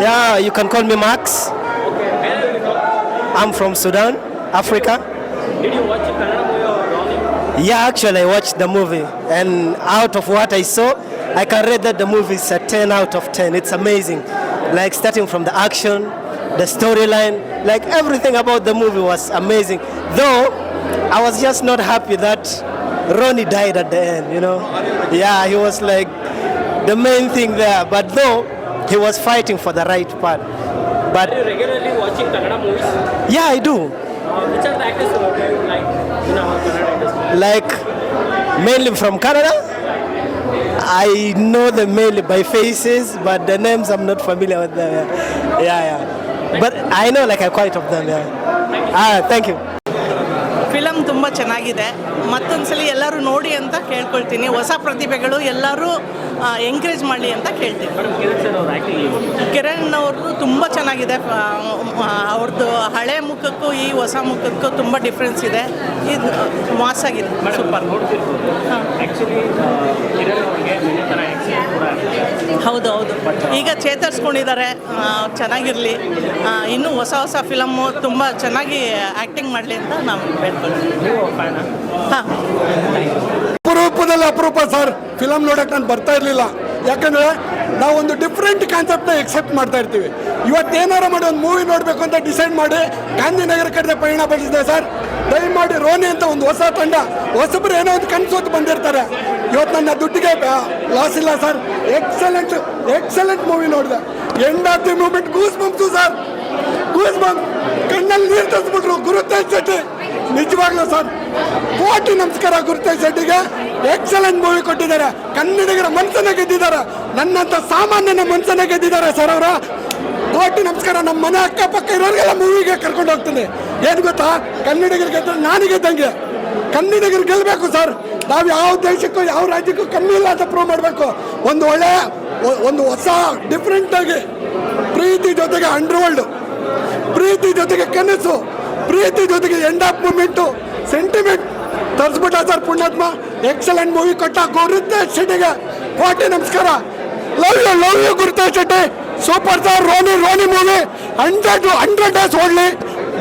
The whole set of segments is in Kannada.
Yeah, you can call me Max. Okay. I'm from Sudan, Africa. Did you watch Kannada movie or Ronnie? Yeah, actually, I watched the movie, and out of what I saw, I can rate that the movie is a 10 out of 10. It's amazing. Like, starting from the action, the storyline, like, everything about the movie was amazing. Though, I was just not happy that Ronnie died at the end, you know? Yeah, he was like the main thing there, but though, he was fighting for the right part. Are But you regularly watching Kannada movies? yeah, I do. Uh, which are the actors who you like in our Kannada industry? like mainly from Canada. I know them mainly by faces, but the names I'm not familiar with them. Yeah, yeah. yeah. But I know like a quite of them. Yeah. Ah, thank you. Film ತುಂಬ ಚೆನ್ನಾಗಿದೆ. ಮತ್ತೊಂದ್ಸಲಿ ಎಲ್ಲರೂ ನೋಡಿ ಅಂತ ಕೇಳ್ಕೊಳ್ತೀನಿ. ಹೊಸ ಪ್ರತಿಭೆಗಳು ಎಲ್ಲರೂ ಎಂಕರೇಜ್ ಮಾಡಲಿ ಅಂತ ಕೇಳ್ತೀನಿ. ಕಿರಣ್ ಅವ್ರದ್ದು ತುಂಬ ಚೆನ್ನಾಗಿದೆ. ಅವ್ರದ್ದು ಹಳೆ ಮುಖಕ್ಕೂ ಈ ಹೊಸ ಮುಖಕ್ಕೂ ತುಂಬ ಡಿಫ್ರೆನ್ಸ್ ಇದೆ. ಇದು ಮಾಸ್ ಆಗಿದೆ ಸೂಪರ್ ನೋಡ್ತಿರ್ಬೋದು. ಹೌದು ಹೌದು. ಈಗ ಚೇತರಿಸ್ಕೊಂಡಿದ್ದಾರೆ ಚೆನ್ನಾಗಿರಲಿ. ಇನ್ನೂ ಹೊಸ ಹೊಸ ಫಿಲಮ್ಮು ತುಂಬ ಚೆನ್ನಾಗಿ ಆ್ಯಕ್ಟಿಂಗ್ ಮಾಡಲಿ ಅಂತ ನಾವು ಬೇಡ್ಕೊಳ್ತೀವಿ ನೀವು ಫ್ಯಾನ ಹಾಂ. ಅಪರೂಪದಲ್ಲಿ ಅಪರೂಪ ಸರ್. ಫಿಲಮ್ ನೋಡಕ್ಕೆ ನಾನು ಬರ್ತಾ ಇರಲಿಲ್ಲ. ಯಾಕಂದ್ರೆ ನಾವು ಒಂದು ಡಿಫ್ರೆಂಟ್ ಕಾನ್ಸೆಪ್ಟ್ನ ಎಕ್ಸೆಪ್ಟ್ ಮಾಡ್ತಾ ಇರ್ತೀವಿ. ಇವತ್ತು ಏನಾರು ಮಾಡಿ ಒಂದು ಮೂವಿ ನೋಡಬೇಕು ಅಂತ ಡಿಸೈಡ್ ಮಾಡಿ ಗಾಂಧಿನಗರ ಕಡೆ ಪಯಣ ಬೆಳೆಸಿದೆ ಸರ್. ದಯಮಾಡಿ ರೋನಿ ಅಂತ ಒಂದು ಹೊಸ ತಂಡ, ಹೊಸಬ್ರು ಏನೋ ಒಂದು ಕನ್ಸೋತು ಬಂದಿರ್ತಾರೆ. ಇವತ್ತು ನನ್ನ ದುಡ್ಡಿಗೆ ಲಾಸ್ ಇಲ್ಲ ಸರ್. ಎಕ್ಸಲೆಂಟ್ ಎಕ್ಸಲೆಂಟ್ ಮೂವಿ ನೋಡಿದೆ. ಎಂಡ್ ಆಫ್ ಮೂಮೆಂಟ್ ಗೂಸ್ ಬಂತು ಸರ್. ಗೂಸ್ ಬಂಪ್ ಕಣ್ಣಲ್ಲಿ ನೀರು ತರಿಸ್ಬಿಟ್ರು, ಗುರುತೇಜ್ ಶೆಟ್ಟಿ. ನಿಜವಾಗ್ಲೂ ಸರ್. ಕೋಟಿ ನಮಸ್ಕಾರ ಗುರುತೇಜ್ ಶೆಟ್ಟಿಗೆ. ಎಕ್ಸಲೆಂಟ್ ಮೂವಿ ಕೊಟ್ಟಿದ್ದಾರೆ. ಕನ್ನಡಿಗರ ಮನಸ್ಸನ್ನ ಗೆದ್ದಿದ್ದಾರೆ. ನನ್ನಂತ ಸಾಮಾನ್ಯನ ಮನಸ್ಸನ್ನ ಗೆದ್ದಿದ್ದಾರೆ ಸರ್ ಅವರ. ಕೋಟಿ ನಮಸ್ಕಾರ, ನಮ್ಮ ಮನೆ ಅಕ್ಕಪಕ್ಕ ಇರೋರಿಗೆಲ್ಲ ಮೂವಿಗೆ ಕರ್ಕೊಂಡು ಹೋಗ್ತೀನಿ. ಏನು ಗೊತ್ತಾ? ಕನ್ನಡಿಗರು ಗೆದ್ದರೆ ನಾನು ಗೆದ್ದಂಗೆ. ಕನ್ನಡಿಗರು ಗೆಲ್ಲಬೇಕು ಸರ್. ನಾವು ಯಾವ ದೇಶಕ್ಕೂ, ಯಾವ ರಾಜ್ಯಕ್ಕೂ ಕಮ್ಮಿ ಇಲ್ಲ ಅಂತ ಪ್ರೂವ್ ಮಾಡಬೇಕು. ಒಂದು ಒಳ್ಳೆ ಒಂದು ಹೊಸ ಡಿಫ್ರೆಂಟಾಗಿ ಪ್ರೀತಿ ಜೊತೆಗೆ ಅಂಡರ್ವರ್ಲ್ಡ್ ಪ್ರೀತಿ ಜೊತೆಗೆ ಕನಸು, ಪ್ರೀತಿ ಜೊತೆಗೆ ಎಂಡ್ ಆಫ್ ಮೂಮೆಂಟು ಸೆಂಟಿಮೆಂಟ್ ತರಿಸ್ಬಿಟ್ಟ ಸರ್ ಪುಣ್ಯಾತ್ಮ. ಎಕ್ಸಲೆಂಟ್ ಮೂವಿ ಕೊಟ್ಟ ಗುರುತೇಜ್ ಶೆಟ್ಟಿಗೆ. ಕೋಟಿ ನಮಸ್ಕಾರ. Love you love you Shetty. Super star Roni Roni movie hundred hundred days ಓಡಲಿ.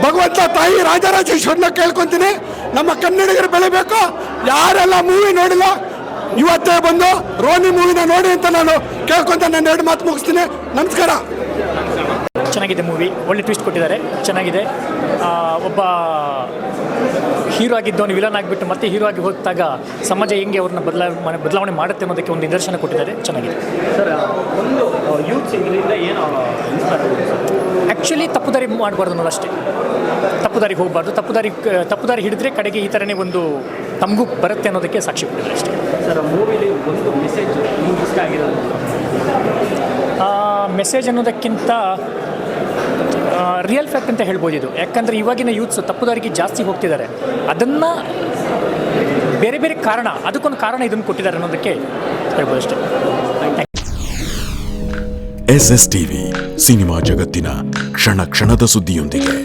ಭಗವಂತ ತಾಯಿ ರಾಜರಾಜೇಶ್ವರನ ಕೇಳ್ಕೊಂತೀನಿ. ನಮ್ಮ ಕನ್ನಡಿಗರು ಬೆಳಿಬೇಕು. ಯಾರೆಲ್ಲ ಮೂವಿ ನೋಡಿಲ್ಲ, ಇವತ್ತೇ ಬಂದು ರೋನಿ ಮೂವಿನ ನೋಡಿ ಅಂತ ನಾನು ಕೇಳ್ಕೊಂತ ನಾನು ಎರಡು ಮಾತು ಮುಗಿಸ್ತೀನಿ. ನಮಸ್ಕಾರ. ಚೆನ್ನಾಗಿದೆ ಮೂವಿ. ಒಳ್ಳೆ ಟ್ವಿಸ್ಟ್ ಕೊಟ್ಟಿದ್ದಾರೆ. ಚೆನ್ನಾಗಿದೆ. ಒಬ್ಬ ಹೀರೋ ಆಗಿದ್ದವನು ವಿಲನ್ ಆಗಿಬಿಟ್ಟು ಮತ್ತೆ ಹೀರೋ ಆಗಿ ಹೋದಾಗ ಸಮಾಜ ಹೆಂಗೆ ಅವ್ರನ್ನ ಬದಲಾವಣೆ ಬದಲಾವಣೆ ಮಾಡುತ್ತೆ ಅನ್ನೋದಕ್ಕೆ ಒಂದು ನಿದರ್ಶನ ಕೊಟ್ಟಿದ್ದಾರೆ. ಚೆನ್ನಾಗಿದೆ. ಸರ್ ಒಂದು ಯೂತ್ ಏನು ಆ್ಯಕ್ಚುಲಿ ತಪ್ಪುದಾರಿ ಮಾಡಬಾರ್ದು ಅನ್ನೋದು ಅಷ್ಟೇ. ತಪ್ಪುದಾರಿಗೆ ಹೋಗಬಾರ್ದು. ತಪ್ಪುದಾರಿ ತಪ್ಪುದಾರಿ ಹಿಡಿದ್ರೆ ಕಡೆಗೆ ಈ ಥರನೇ ಒಂದು ತಮಗೂ ಬರುತ್ತೆ ಅನ್ನೋದಕ್ಕೆ ಸಾಕ್ಷಿ ಕೊಟ್ಟಿದ್ದಾರೆ ಅಷ್ಟೇ. ಸರ್ ಮೂವಿಲಿ ಒಂದು ಮೆಸೇಜ್ ನಿಮ್ಗೆ ಇಷ್ಟ ಆಗಿರೋದು? ಮೆಸೇಜ್ ಅನ್ನೋದಕ್ಕಿಂತ ರಿಯಲ್ ಫ್ಯಾಕ್ಟ್ ಅಂತ ಹೇಳ್ಬೋದು ಇದು. ಯಾಕಂದರೆ ಇವಾಗಿನ ಯೂತ್ಸ್ ತಪ್ಪುದಾರಿಗೆ ಜಾಸ್ತಿ ಹೋಗ್ತಿದ್ದಾರೆ. ಅದನ್ನು ಬೇರೆ ಬೇರೆ ಕಾರಣ, ಅದಕ್ಕೊಂದು ಕಾರಣ ಇದನ್ನು ಕೊಟ್ಟಿದ್ದಾರೆ ಅನ್ನೋದಕ್ಕೆ ಹೇಳ್ಬೋದು ಅಷ್ಟೇ. ಎಸ್ ಎಸ್ ಟಿವಿ ಸಿನಿಮಾ ಜಗತ್ತಿನ ಕ್ಷಣ ಕ್ಷಣದ ಸುದ್ದಿಯೊಂದಿಗೆ.